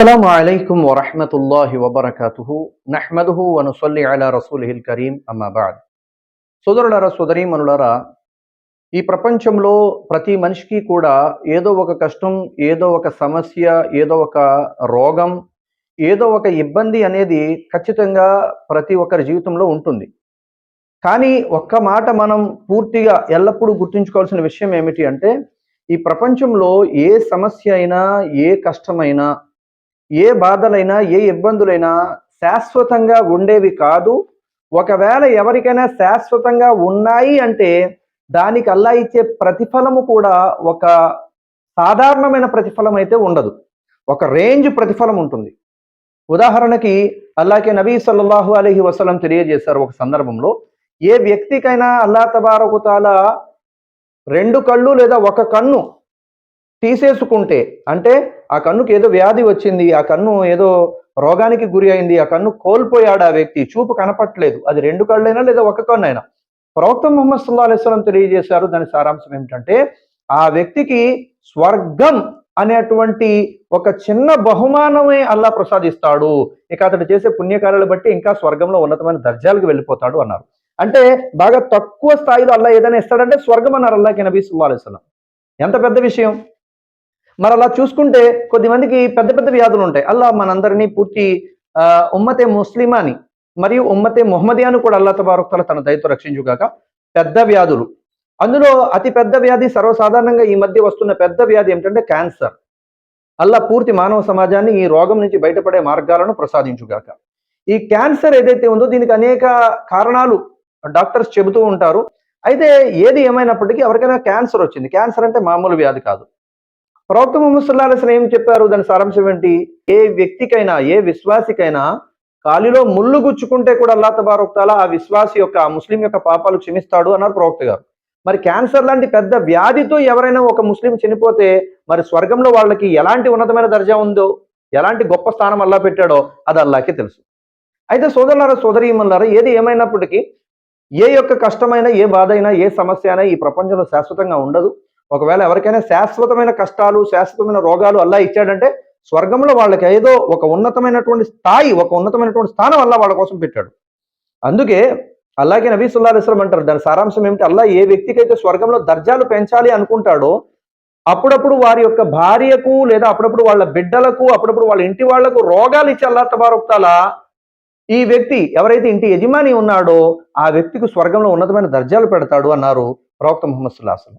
السلام عليكم ورحمة الله وبركاته نحمده ونصلي على رسوله الكريم أما بعد సోదరులారా సోదరీమణులారా ఈ ప్రపంచంలో ప్రతి మనిషికి కూడా ఏదో ఒక కష్టం ఏదో ఒక సమస్య ఏదో ఒక రోగం ఏదో ఒక ఇబ్బంది అనేది ఖచ్చితంగా ప్రతి ఒక్కరి జీవితంలో ఉంటుంది కానీ ఒక్క మాట మనం పూర్తిగా ఎల్లప్పుడూ గుర్తుంచుకోవాల్సిన విషయం ఏమిటి అంటే ఈ ప్రపంచంలో ఏ సమస్య అయినా ఏ కష్టమైనా ఏ బాధలైనా ఏ ఇబ్బందులైనా శాశ్వతంగా ఉండేవి కాదు. ఒకవేళ ఎవరికైనా శాశ్వతంగా ఉన్నాయి అంటే దానికి అల్లా ఇచ్చే ప్రతిఫలము కూడా ఒక సాధారణమైన ప్రతిఫలం అయితే ఉండదు. ఒక రేంజ్ ప్రతిఫలం ఉంటుంది. ఉదాహరణకి అల్లాకే నబీ సల్లల్లాహు అలీహి వసలం తెలియజేశారు ఒక సందర్భంలో. ఏ వ్యక్తికైనా అల్లా తబారకుతాల రెండు కళ్ళు లేదా ఒక కన్ను తీసేసుకుంటే అంటే ఆ కన్నుకి ఏదో వ్యాధి వచ్చింది ఆ కన్ను ఏదో రోగానికి గురి అయింది ఆ కన్ను కోల్పోయాడు ఆ వ్యక్తి చూపు కనపట్లేదు అది రెండు కళ్ళైనా లేదా ఒక కన్ను ప్రవక్త ముహమ్మద్ సుల్లా అలైస్లం తెలియజేశారు దాని సారాంశం ఏమిటంటే ఆ వ్యక్తికి స్వర్గం అనేటువంటి ఒక చిన్న బహుమానమే అల్లా ప్రసాదిస్తాడు. ఇక అతడు చేసే పుణ్యకార్యాలు బట్టి ఇంకా స్వర్గంలో ఉన్నతమైన దర్జాలకు వెళ్ళిపోతాడు అన్నారు. అంటే బాగా తక్కువ స్థాయిలో అల్లా ఏదైనా ఇస్తాడంటే స్వర్గం అన్నారు అల్లాకి నబీ సుల్లా అలైస్లం ఎంత పెద్ద విషయం? మరి అలా చూసుకుంటే కొద్దిమందికి పెద్ద పెద్ద వ్యాధులు ఉంటాయి. అల్లా మనందరినీ పూర్తి ఆ, ఉమ్మతే ముస్లిమాని మరియు ఉమ్మతే మొహమ్మదియాను కూడా అల్లా తబారుక్తల తన దయతో రక్షించుగాక పెద్ద వ్యాధులు. అందులో అతి పెద్ద వ్యాధి సర్వసాధారణంగా ఈ మధ్య వస్తున్న పెద్ద వ్యాధి ఏమిటంటే క్యాన్సర్. అల్లా పూర్తి మానవ సమాజాన్ని ఈ రోగం నుంచి బయటపడే మార్గాలను ప్రసాదించుగాక. ఈ క్యాన్సర్ ఏదైతే ఉందో దీనికి అనేక కారణాలు డాక్టర్స్ చెబుతూ ఉంటారు. అయితే ఏది ఏమైనప్పటికీ ఎవరికైనా క్యాన్సర్ వచ్చింది. క్యాన్సర్ అంటే మామూలు వ్యాధి కాదు. ప్రవక్త ముహమ్మద్ సల్లాహ్ ఏం చెప్పారు. దాని సారాంశం ఏంటి? ఏ వ్యక్తికైనా ఏ విశ్వాసికైనా కాలిలో ముళ్ళు గుచ్చుకుంటే కూడా అల్లా తబారొక్తాలా ఆ విశ్వాసి యొక్క ఆ ముస్లిం యొక్క పాపాలు క్షమిస్తాడు అన్నారు ప్రవక్త గారు. మరి క్యాన్సర్ లాంటి పెద్ద వ్యాధితో ఎవరైనా ఒక ముస్లిం చనిపోతే మరి స్వర్గంలో వాళ్ళకి ఎలాంటి ఉన్నతమైన దర్జా ఉందో ఎలాంటి గొప్ప స్థానం అల్లా పెట్టాడో అది అల్లాకే తెలుసు. అయితే సోదరులారా సోదరీమన్నారా ఏది ఏమైనప్పటికీ ఏ యొక్క కష్టమైన ఏ బాధ అయినా ఏ సమస్య అయినా ఈ ప్రపంచంలో శాశ్వతంగా ఉండదు. ఒకవేళ ఎవరికైనా శాశ్వతమైన కష్టాలు శాశ్వతమైన రోగాలు అల్లా ఇచ్చాడంటే స్వర్గంలో వాళ్ళకి ఏదో ఒక ఉన్నతమైనటువంటి స్థాయి ఒక ఉన్నతమైనటువంటి స్థానం అల్లా వాళ్ళ కోసం పెట్టాడు. అందుకే అలాగే నబీ సుల్లా అలిస్లం అంటారు దాని సారాంశం ఏమిటి? అల్లా ఏ వ్యక్తికైతే స్వర్గంలో దర్జాలు పెంచాలి అనుకుంటాడో అప్పుడప్పుడు వారి యొక్క భార్యకు లేదా అప్పుడప్పుడు వాళ్ళ బిడ్డలకు అప్పుడప్పుడు వాళ్ళ ఇంటి వాళ్ళకు రోగాలు ఇచ్చి అల్లా తబారొక్తాలా ఈ వ్యక్తి ఎవరైతే ఇంటి యజమాని ఉన్నాడో ఆ వ్యక్తికి స్వర్గంలో ఉన్నతమైన దర్జాలు పెడతాడు అన్నారు ప్రవక్త ముహమ్మద్ సుల్లాహం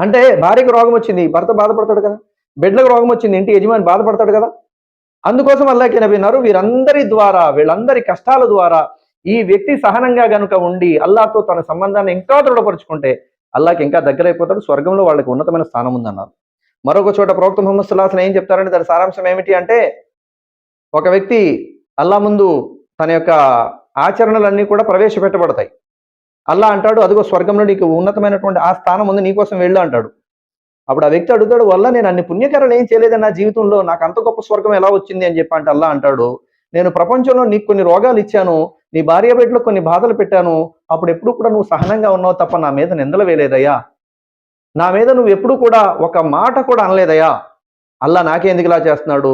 అంటే భార్యకు రోగం వచ్చింది భర్త బాధపడతాడు కదా. బిడ్డలకు రోగం వచ్చింది ఇంటి యజమాని బాధపడతాడు కదా. అందుకోసం అల్లాకి నవ్వినారు వీరందరి ద్వారా వీళ్ళందరి కష్టాల ద్వారా ఈ వ్యక్తి సహనంగా గనుక ఉండి అల్లాతో తన సంబంధాన్ని ఇంకా దృఢపరుచుకుంటే అల్లాకి ఇంకా దగ్గరైపోతాడు స్వర్గంలో వాళ్ళకి ఉన్నతమైన స్థానం ఉందన్నారు. మరొక చోట ప్రవక్త ముహమ్మద్ సుల్లాసన్ ఏం చెప్తారంటే దాని సారాంశం ఏమిటి అంటే ఒక వ్యక్తి అల్లా ముందు తన యొక్క ఆచరణలన్నీ కూడా ప్రవేశపెట్టబడతాయి. అల్లా అంటాడు అదిగో స్వర్గంలో నీకు ఉన్నతమైనటువంటి ఆ స్థానం ఉంది నీకోసం వెళ్ళు అంటాడు. అప్పుడు ఆ వ్యక్తి అడుగుతాడు వల్ల నేను అన్ని పుణ్యకరాలు ఏం చేయలేదని నా జీవితంలో నాకు అంత గొప్ప స్వర్గం ఎలా వచ్చింది అని చెప్పి అంటే అల్లా అంటాడు నేను ప్రపంచంలో నీకు కొన్ని రోగాలు ఇచ్చాను నీ భార్య బిడ్డలో కొన్ని బాధలు పెట్టాను అప్పుడు ఎప్పుడు కూడా నువ్వు సహనంగా ఉన్నావు తప్ప నా మీద నిందలు వేయలేదయ్యా. నా మీద నువ్వు ఎప్పుడు కూడా ఒక మాట కూడా అనలేదయ్యా. అల్లా నాకే ఎందుకు ఇలా చేస్తున్నాడు?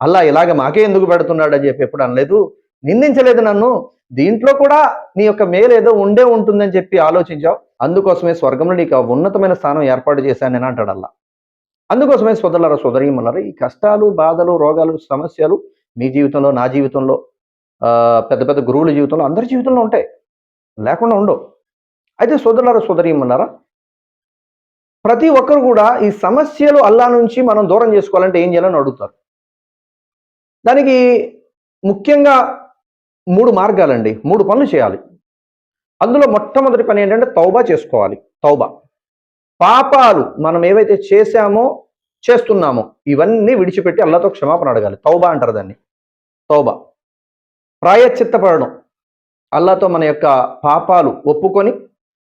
అల్లా ఇలాగ మాకే ఎందుకు పెడుతున్నాడు అని చెప్పి ఎప్పుడు అనలేదు. నిందించలేదు నన్ను. దీంట్లో కూడా నీ యొక్క మేలు ఏదో ఉండే ఉంటుందని చెప్పి ఆలోచించావు. అందుకోసమే స్వర్గంలో నీకు ఉన్నతమైన స్థానం ఏర్పాటు చేశాను నేను అంటాడు అల్లా. అందుకోసమే సోదరులారా సోదరీమన్నారా ఈ కష్టాలు బాధలు రోగాలు సమస్యలు మీ జీవితంలో నా జీవితంలో ఆ, పెద్ద పెద్ద గురువుల జీవితంలో అందరి జీవితంలో ఉంటాయి. లేకుండా ఉండవు. అయితే సోదరులారా సోదరీమన్నారా ప్రతి ఒక్కరు కూడా ఈ సమస్యలు అల్లా నుంచి మనం దూరం చేసుకోవాలంటే ఏం చేయాలని అడుగుతారు. దానికి ముఖ్యంగా మూడు మార్గాలండి. మూడు పనులు చేయాలి. అందులో మొట్టమొదటి పని ఏంటంటే తౌబా చేసుకోవాలి. తౌబా. పాపాలు మనం ఏవైతే చేశామో చేస్తున్నామో ఇవన్నీ విడిచిపెట్టి అల్లతో క్షమాపణ అడగాలి. తౌబా అంటారు దాన్ని. తౌబా. ప్రాయచిత్తపడడం అల్లాతో మన యొక్క పాపాలు ఒప్పుకొని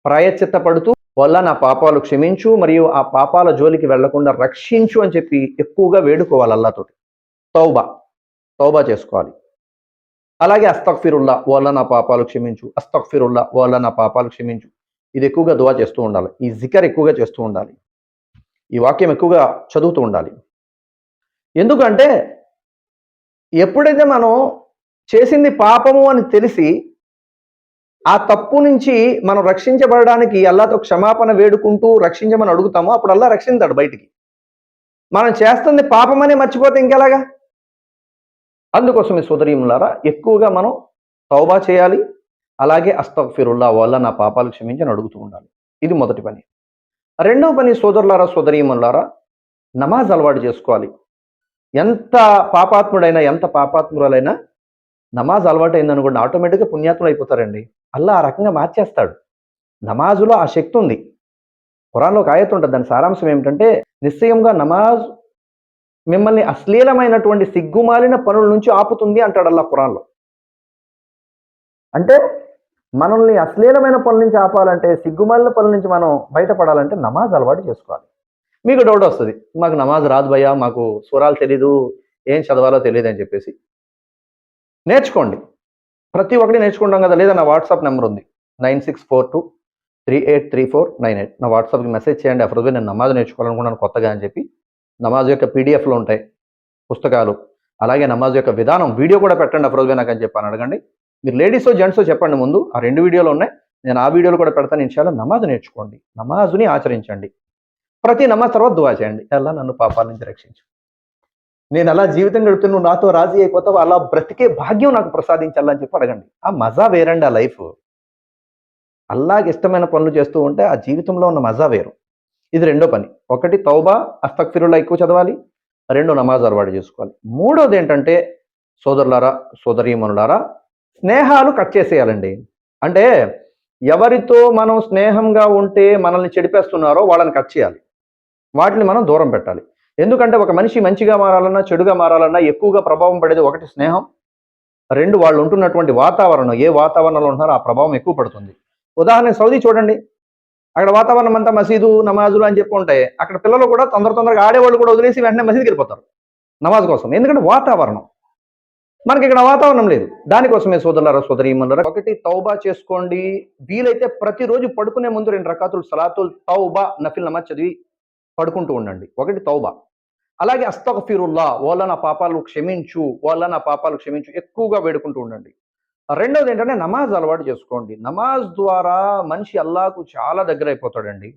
ప్రాయచిత్తపడుతూ వల్ల నా పాపాలు క్షమించు మరియు ఆ పాపాల జోలికి వెళ్ళకుండా రక్షించు అని చెప్పి ఎక్కువగా వేడుకోవాలి అల్లాతోటి. తౌబా. తౌబా చేసుకోవాలి. అలాగే అస్తక్ఫిరుల్లా వల్ల నా పాపాలు క్షమించు. అస్తక్ఫిరుల్లా వల్ల నా పాపాలు క్షమించు. ఇది ఎక్కువగా దువా చేస్తూ ఉండాలి. ఈ జికర్ ఎక్కువగా చేస్తూ ఉండాలి. ఈ వాక్యం ఎక్కువగా చదువుతూ ఉండాలి. ఎందుకంటే ఎప్పుడైతే మనం చేసింది పాపము అని తెలిసి ఆ తప్పు నుంచి మనం రక్షించబడడానికి అల్లాతో క్షమాపణ వేడుకుంటూ రక్షించమని అడుగుతామో అప్పుడు అల్లా రక్షించాడు బయటికి. మనం చేస్తుంది పాపమనే మర్చిపోతే ఇంకెలాగా? అందుకోసం ఈ సోదరీములారా ఎక్కువగా మనం తౌబా చేయాలి అలాగే అస్తఫిరుల్లా వల్ల నా పాపాలు క్షమించని అడుగుతూ ఉండాలి. ఇది మొదటి పని. రెండవ పని సోదరులారా సోదరీములారా నమాజ్ అలవాటు చేసుకోవాలి. ఎంత పాపాత్ముడైనా ఎంత పాపాత్మురాలైనా నమాజ్ అలవాటు అయిందనుకోండి ఆటోమేటిక్గా పుణ్యాత్ములు అయిపోతారండి. అల్లా ఆ రకంగా మార్చేస్తాడు. నమాజులో ఆ శక్తి ఉంది. ఖురాన్లో ఒక ఆయత ఉంటుంది దాని సారాంశం ఏమిటంటే నిశ్చయంగా నమాజ్ మిమ్మల్ని అశ్లీలమైనటువంటి సిగ్గుమాలిన పనుల నుంచి ఆపుతుంది అంటాడు అల్లా కురాన్లో అంటే మనల్ని అశ్లీలమైన పనుల నుంచి ఆపాలంటే సిగ్గుమాలిన పనుల నుంచి మనం బయటపడాలంటే నమాజ్ అలవాటు చేసుకోవాలి. మీకు డౌట్ వస్తుంది మాకు నమాజ్ రాదు భయ్యా మాకు స్వరాలు తెలీదు ఏం చదవాలో తెలియదు అని చెప్పేసి. నేర్చుకోండి. ప్రతి ఒక్కటి నేర్చుకుంటాం కదా లేదా నా వాట్సాప్ నెంబర్ ఉంది. Nine six four two three eight three four nine eight. నా వాట్సాప్కి మెసేజ్ చేయండి అఫ్రోజ్ నేను నమాజ్ నేర్చుకోవాలనుకున్నాను కొత్తగా అని చెప్పి. నమాజ్ యొక్క పీడిఎఫ్లు ఉంటాయి పుస్తకాలు. అలాగే నమాజ్ యొక్క విధానం వీడియో కూడా పెట్టండి అఫ్రోజ్ నాకు అని చెప్పాను అడగండి. మీరు లేడీస్ జెంట్స్ చెప్పండి ముందు. ఆ రెండు వీడియోలు ఉన్నాయి. నేను ఆ వీడియోలు కూడా పెడతాను. ఇన్షాల్లో నమాజ్ నేర్చుకోండి. నమాజుని ఆచరించండి. ప్రతి నమాజ్ తర్వాత దువా చేయండి. అలా నన్ను పాపాల నుంచి రక్షించు. నేను అలా జీవితం గడుపుతూ నువ్వు నాతో రాజీ అయిపోతావు. అలా బ్రతికే భాగ్యం నాకు ప్రసాదించాలని చెప్పి అడగండి. ఆ మజా వేరండి ఆ లైఫ్. అల్లాకి ఇష్టమైన పనులు చేస్తూ ఉంటే ఆ జీవితంలో ఉన్న మజా వేరు. ఇది రెండో పని. ఒకటి తౌబా అస్తక్ఫిరుల్లా ఎక్కువ చదవాలి. రెండు నమాజ్ అలవాటు చేసుకోవాలి. మూడోది ఏంటంటే సోదరులారా సోదరీమనులారా స్నేహాలు కట్ చేసేయాలండి. అంటే ఎవరితో మనం స్నేహంగా ఉంటే మనల్ని చెడిపేస్తున్నారో వాళ్ళని కట్ చేయాలి. వాటిని మనం దూరం పెట్టాలి. ఎందుకంటే ఒక మనిషి మంచిగా మారాలన్నా చెడుగా మారాలన్నా ఎక్కువగా ప్రభావం పడేది ఒకటి స్నేహం. రెండు వాళ్ళు ఉంటున్నటువంటి వాతావరణం ఏ వాతావరణంలో ఉంటున్నారో ఆ ప్రభావం ఎక్కువ పడుతుంది. ఉదాహరణ సౌదీ చూడండి. అక్కడ వాతావరణం అంతా మసీదు నమాజులు అని చెప్పి ఉంటాయి అక్కడ పిల్లలు కూడా తొందర తొందరగా ఆడేవాళ్ళు కూడా వదిలేసి వెంటనే మసీదుకి వెళ్ళిపోతారు. నమాజ్ కోసం. ఎందుకంటే వాతావరణం. మనకి ఇక్కడ వాతావరణం లేదు. దానికోసమే సోదరులారా సోదరీమన్నారా ఒకటి తౌబా చేసుకోండి. వీలైతే ప్రతిరోజు పడుకునే ముందు రెండు రకాతులు సలాతుల్ తౌబా నఫిల్ నమాజ్ చదివి పడుకుంటూ ఉండండి. ఒకటి తౌబా. అలాగే అస్తగఫిరుల్లా వాళ్ళ నా పాపాలు క్షమించు వాళ్ళ నా పాపాలు క్షమించు ఎక్కువగా వేడుకుంటూ ఉండండి. రెండవది ఏంటంటే నమాజ్ అలవాటు చేసుకోండి. నమాజ్ ద్వారా మనిషి అల్లాకు చాలా దగ్గర అయిపోతాడండి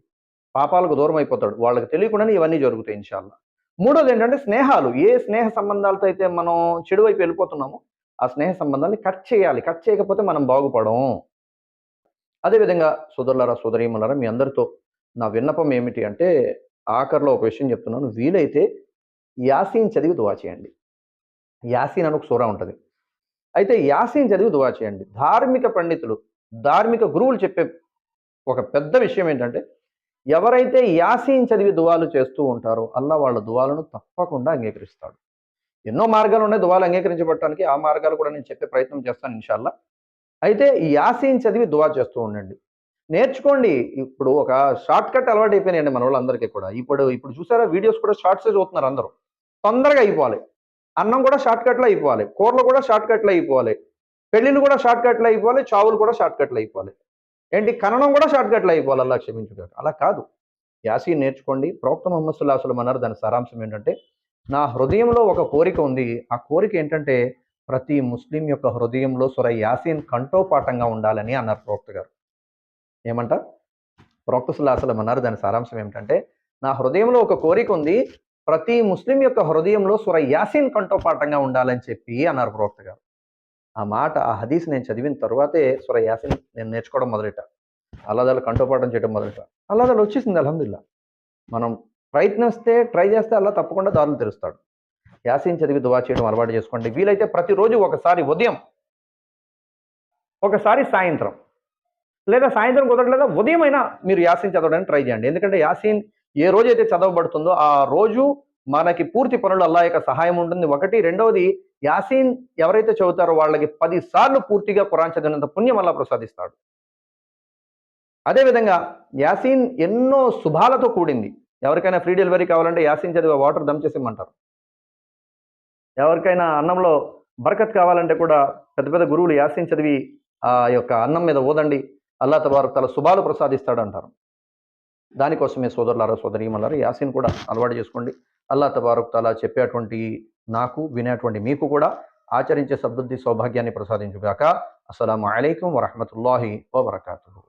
పాపాలకు దూరం అయిపోతాడు వాళ్ళకి తెలియకుండానే ఇవన్నీ జరుగుతాయి ఇన్షాల్లా. మూడోది ఏంటంటే స్నేహాలు. ఏ స్నేహ సంబంధాలతో అయితే మనం చెడువైపు వెళ్ళిపోతున్నామో ఆ స్నేహ సంబంధాన్ని కట్ చేయాలి. కట్ చేయకపోతే మనం బాగుపడం అదేవిధంగా సోదరులారా సోదరీమలారా మీ అందరితో నా విన్నపం ఏమిటి అంటే ఆఖరిలో ఒక విషయం చెప్తున్నాను. వీలైతే యాసీన్ చదివి దువా చేయండి. యాసీన్ అని ఒక సూర ఉంటుంది. అయితే యాసీన్ చదివి దువా చేయండి. ధార్మిక పండితులు ధార్మిక గురువులు చెప్పే ఒక పెద్ద విషయం ఏంటంటే ఎవరైతే యాసీన్ చదివి దువాలు చేస్తూ ఉంటారో అల్లా వాళ్ళ దువాలను తప్పకుండా అంగీకరిస్తాడు. ఎన్నో మార్గాలు ఉన్నాయి దువాలు అంగీకరించబడటానికి ఆ మార్గాలు కూడా నేను చెప్పే ప్రయత్నం చేస్తాను ఇన్షాల్లా. అయితే ఈ యాసీన్ చదివి దువా చేస్తూ ఉండండి. నేర్చుకోండి. ఇప్పుడు ఒక షార్ట్ కట్ అలవాటు అయిపోయినాయండి మన వాళ్ళందరికీ కూడా. ఇప్పుడు ఇప్పుడు చూసారా? వీడియోస్ కూడా షార్ట్స్ చూస్తున్నారు అందరూ. తొందరగా అయిపోవాలి. అన్నం కూడా షార్ట్ కట్లో అయిపోవాలి. కూరలు కూడా షార్ట్ కట్లో అయిపోవాలి. పెళ్ళిళ్ళు కూడా షార్ట్ కట్లో అయిపోవాలి. చావులు కూడా షార్ట్ కట్లో అయిపోవాలి. ఏంటి? కననం కూడా షార్ట్ కట్లో అయిపోవాలి. అలా క్షమించుగాక. అలా కాదు. యాసీ నేర్చుకోండి. ప్రవక్త మొహమ్మద్ అసలు అన్నారు. దాని సారాంశం ఏంటంటే నా హృదయంలో ఒక కోరిక ఉంది. ఆ కోరిక ఏంటంటే ప్రతి ముస్లిం యొక్క హృదయంలో సుర యాసీన్ కంఠోపాఠంగా ఉండాలని అన్నారు ప్రవక్త గారు. ఏమంట ప్రవక్త సుల్లాహులం అన్నారు. దాని సారాంశం ఏమిటంటే నా హృదయంలో ఒక కోరిక ఉంది. ప్రతి ముస్లిం యొక్క హృదయంలో సుర యాసీన్ కంఠోపాఠంగా ఉండాలని చెప్పి అన్నారు ప్రవక్త గారు. ఆ మాట ఆ హదీస్ నేను చదివిన తర్వాతే సుర యాసీన్ నేను నేర్చుకోవడం మొదలెట అల్లాదాలు కంఠోపాఠం చేయడం మొదలెట అల్లాదాలు వచ్చేసింది అలహదుల్లా మనం ప్రయత్నిస్తే ట్రై చేస్తే అలా తప్పకుండా దారులు తెరుస్తాడు. యాసీన్ చదివి దువా చేయడం అలవాటు చేసుకోండి. వీలైతే ప్రతిరోజు ఒకసారి ఉదయం ఒకసారి సాయంత్రం లేదా సాయంత్రం కుదరట్లేదా ఉదయం అయినా మీరు యాసీన్ చదవడానికి ట్రై చేయండి. ఎందుకంటే యాసీన్ ఏ రోజైతే చదవబడుతుందో ఆ రోజు మనకి పూర్తి పనులు అల్లా యొక్క సహాయం ఉంటుంది. ఒకటి రెండవది యాసీన్ ఎవరైతే చదువుతారో వాళ్ళకి పది సార్లు పూర్తిగా ఖురాన్ చదివినంత పుణ్యం అలా ప్రసాదిస్తాడు. అదేవిధంగా యాసీన్ ఎన్నో శుభాలతో కూడింది. ఎవరికైనా ఫ్రీ డెలివరీ కావాలంటే యాసీన్ చదివి వాటర్ దమ్ చేసేమంటారు ఎవరికైనా అన్నంలో బరకత్ కావాలంటే కూడా పెద్ద పెద్ద గురువులు యాసీన్ చదివి ఆ యొక్క అన్నం మీద ఓదండి. అల్లా తబారు తల శుభాలు ప్రసాదిస్తాడు అంటారు దానికోసమే సోదరులారా సోదరీమలారా యాసీన్ కూడా అలవాటు చేసుకోండి. అల్లా తబారకు తలా చెప్పేటువంటి నాకు వినేటువంటి మీకు కూడా ఆచరించే సద్బుద్ధి సౌభాగ్యాన్ని ప్రసాదించుగాక. అస్సలం అయికం వరహమతుల్లాహి వబర్కాతు